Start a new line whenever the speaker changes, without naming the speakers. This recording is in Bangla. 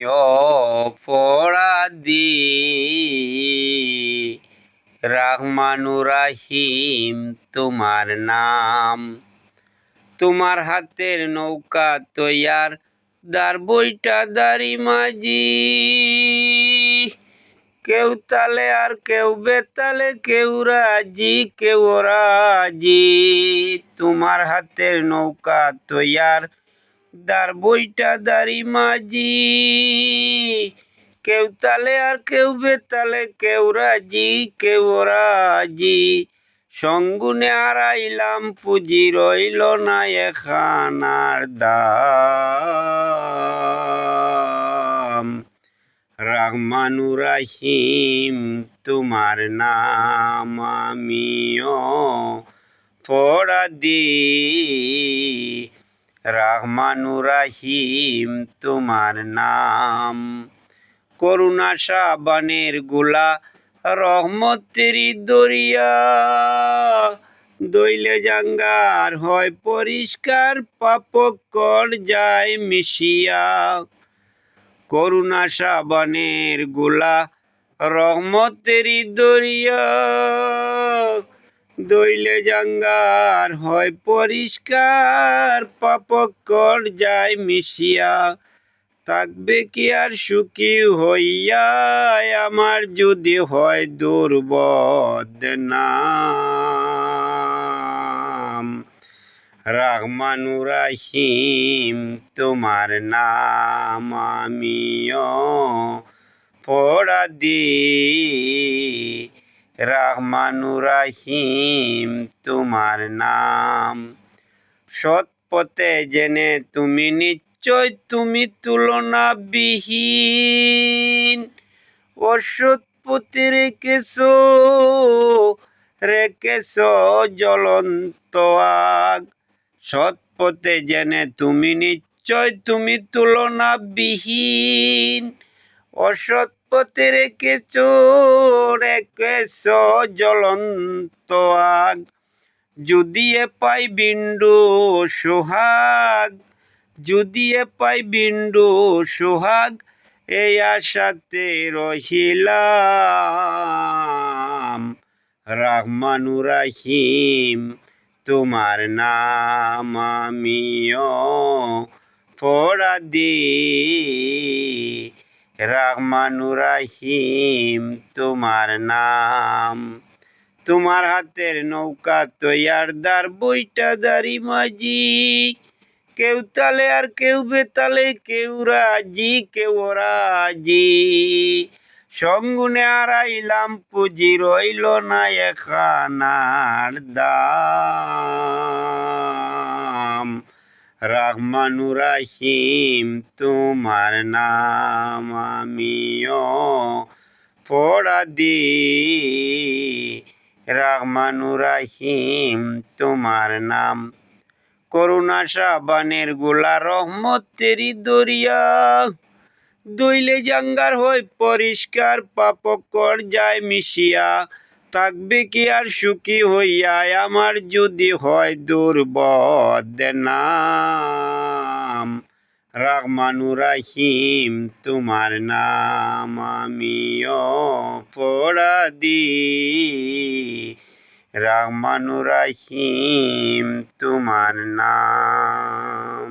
অপরাধী রাহমানুর রাহিম তোমার নাম। তোমার হাতের নৌকা তৈয়ার, দার বইটা দারি মাঝি কেউ তালে আর কেউ বেতালে, কেউ রাজি কেউ রাজি তোমার হাতের নৌকা তৈয়ার দার বইটা দারি মাঝি। কেউ তালে আর কেউ বেতালে, কেউ রাজি কেউ রাজি। সঙ্গুনে হারাইলাম পুঁজি রইল না এখানার দাম। রহমানুর রাহিম, তোমার নাম আমিও পড়া দি। রহমানুর রাহিম তোমার নাম। করুণা সাবানের গোলা, রহমতেরি দরিয়া। দইলে জাঙ্গার হয় পরিষ্কার পাপকর যায় মিশিয়া। করুণা সাবানের গোলা, রহমতেরি দরিয়া। দইলে জাঙ্গার হয় পরিষ্কার পাপকর যায় মিশিয়া। থাকবে কি আর সুখী হইয়া আমার যদি হয় দুর্বদ নাম। রহমানুর রাহিম তোমার নাম আমিও পড়া দি রহমানুর রাহিম তোমার নাম। সৎ পথে জেনে তুমি নিশ্চয়, তুমি তুলনা বিহীন পথে রেখেছ রেখেছ জ্বলন্ত আগ। সৎ পথে জেনে তুমি নিশ্চয়, তুমি তুলনা বিহীন অসৎ পথে রেখেছ রেখেছ জ্বলন্ত আগ? যদি এ পাই বিন্দু সোহাগ, যদি এ পাই বিন্দু সোহাগ এই আশাতে রহিলাম। রহমানুর রাহিম, তোমার নাম আমিও পড়া দি রহমানুর রাহিম তোমার নাম। তোমার হাতের নৌকা তৈয়ার, দার বইটা দারি মাঝি কেউ তালে আর কেউ বেতালে, কেউ রাজি কেউ রাজি সঙ্গুনে হারাইলাম পুঁজি, রইল না এখানার দাম। রহমানুর রাহিম তোমার নাম আমিও পড়া দি রহমানুর রাহিম তোমার নাম করুণা সাবানের গোলা রহমতেরি দরিয়া। দইলে জাঙ্গার হয় পরিষ্কার পাপকর যায় মিশিয়া। থাকবে কি আর সুখী হইয়া আমার যদি হয় দুর্বদ নাম রহমানুর রাহিম, তোমার নাম পড়া দি রহমানুর রাহিম, তোমার নাম